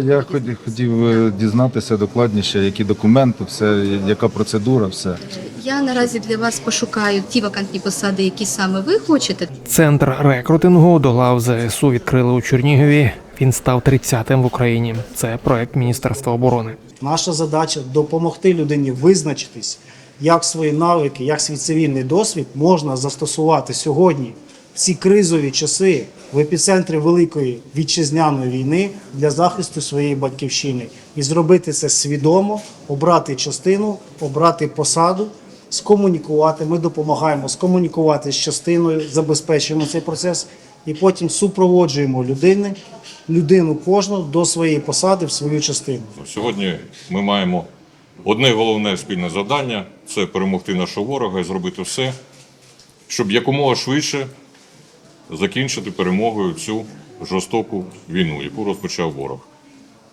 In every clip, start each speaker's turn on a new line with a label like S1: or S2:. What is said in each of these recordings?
S1: Я хоті- хотів е, дізнатися докладніше, які документи, все, яка процедура, все.
S2: Я наразі для вас пошукаю ті вакантні посади, які саме ви хочете.
S3: Центр рекрутингу до лав ЗСУ відкрили у Чернігові. Він став 30-м в Україні. Це проект Міністерства оборони.
S4: Наша задача допомогти людині визначитись, як свої навики, як свій цивільний досвід можна застосувати сьогодні в ці кризові часи в епіцентрі великої вітчизняної війни для захисту своєї батьківщини і зробити це свідомо, обрати частину, обрати посаду, скомунікувати. Ми допомагаємо скомунікувати з частиною, забезпечуємо цей процес і потім супроводжуємо людини, людину кожну до своєї посади в свою частину.
S5: Сьогодні ми маємо одне головне спільне завдання це перемогти нашого ворога і зробити все, щоб якомога швидше закінчити перемогою цю жорстоку війну, яку розпочав ворог.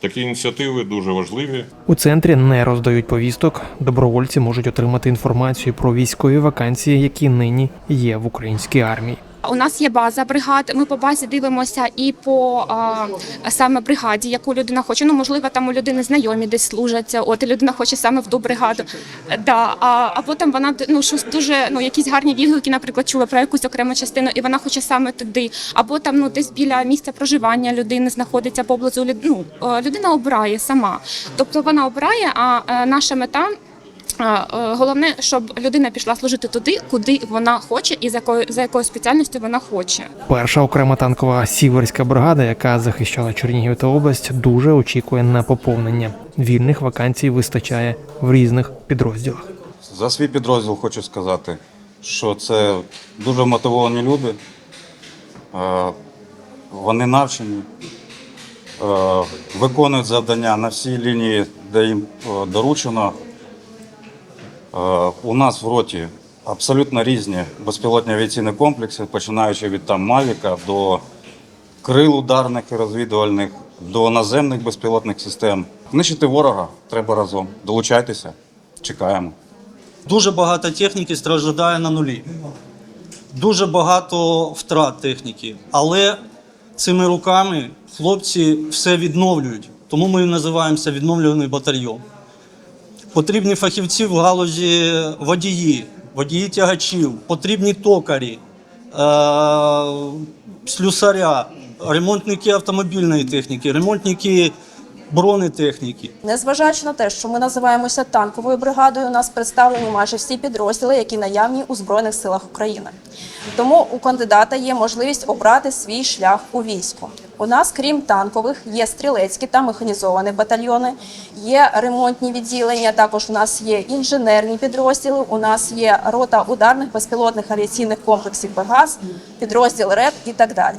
S5: Такі ініціативи дуже важливі.
S3: У центрі не роздають повісток. Добровольці можуть отримати інформацію про військові вакансії, які нині є в українській армії.
S6: У нас є база бригад. Ми по базі дивимося і по а, саме бригаді, яку людина хоче. Ну можливо, там у людини знайомі десь служать. От і людина хоче саме в ту бригаду. Да, а, а потім вона ну щось дуже ну якісь гарні відгуки, наприклад, чула про якусь окрему частину, і вона хоче саме туди. Або там ну десь біля місця проживання людини знаходиться поблизу ну, е, людина обирає сама. Тобто вона обирає, а е, наша мета. Е, Головне, щоб людина пішла служити туди, куди вона хоче, і за якою за якою спеціальністю вона хоче.
S3: Перша окрема танкова сіверська бригада, яка захищала Чернігів та область, дуже очікує на поповнення. Вільних вакансій вистачає в різних підрозділах.
S7: За свій підрозділ хочу сказати, що це дуже мотивовані люди. Е, Вони навчені, е, виконують завдання на всій лінії, де їм доручено. Е, У нас в роті абсолютно різні безпілотні авіаційні комплекси, починаючи від там Мавіка до крил ударних і розвідувальних, до наземних безпілотних систем. Нищити ворога треба разом. Долучайтеся, чекаємо.
S8: Дуже багато техніки страждає на нулі. Дуже багато втрат техніки. Але цими руками хлопці все відновлюють. Тому ми називаємося відновлюваний батальйон. Потрібні фахівці в галузі водії, водії тягачів, потрібні токарі, е- слюсаря, ремонтники автомобільної техніки, ремонтники бронетехніки.
S9: Незважаючи на те, що ми називаємося танковою бригадою, у нас представлені майже всі підрозділи, які наявні у Збройних силах України. Тому у кандидата є можливість обрати свій шлях у війську. У нас, крім танкових, є стрілецькі та механізовані батальйони, є ремонтні відділення. Також у нас є інженерні підрозділи. У нас є рота ударних безпілотних авіаційних комплексів Пегас, підрозділ РЕП і так далі.